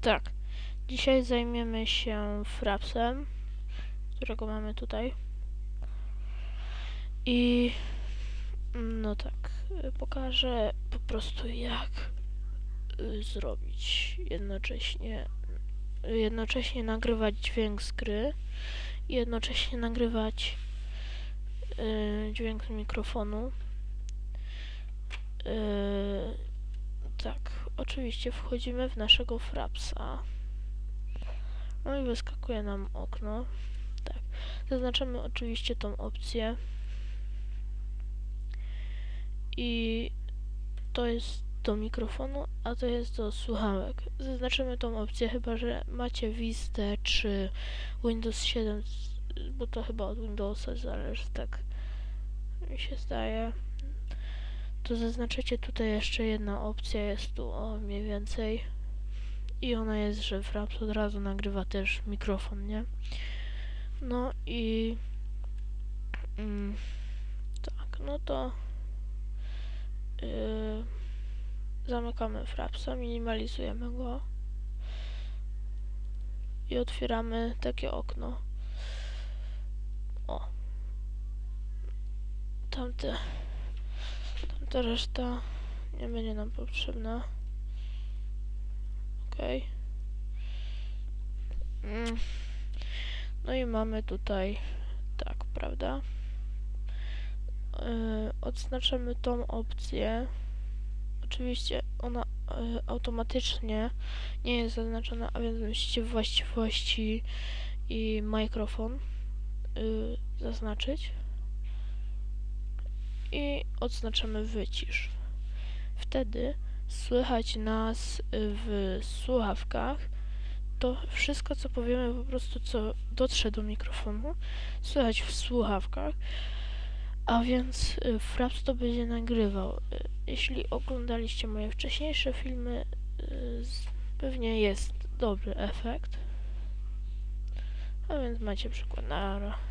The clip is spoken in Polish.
Tak. Dzisiaj zajmiemy się frapsem, którego mamy tutaj. I no tak, pokażę po prostu jak y, zrobić jednocześnie jednocześnie nagrywać dźwięk z gry i jednocześnie nagrywać y, dźwięk z mikrofonu. Y, tak, oczywiście wchodzimy w naszego frapsa. No i wyskakuje nam okno. Tak. Zaznaczamy oczywiście tą opcję. I to jest do mikrofonu, a to jest do słuchawek. Zaznaczymy tą opcję, chyba że macie Vista czy Windows 7, bo to chyba od Windowsa zależy, tak mi się zdaje. To zaznaczycie tutaj jeszcze jedna opcja, jest tu o mniej więcej. I ona jest, że Fraps od razu nagrywa też mikrofon, nie? No i mm, tak, no to yy, zamykamy Frapsa, minimalizujemy go i otwieramy takie okno. O. Tamte, tamta reszta nie będzie nam potrzebna. Okej. Mm. No i mamy tutaj tak, prawda? Yy, odznaczamy tą opcję. Oczywiście ona yy, automatycznie nie jest zaznaczona, a więc musicie właściwości i mikrofon yy, zaznaczyć. I odznaczamy wycisz. Wtedy słychać nas w słuchawkach, to wszystko, co powiemy, po prostu co dotrze do mikrofonu, słychać w słuchawkach, a więc y, Fraps to będzie nagrywał. Y, Jeśli oglądaliście moje wcześniejsze filmy, y, pewnie jest dobry efekt. A więc macie przykład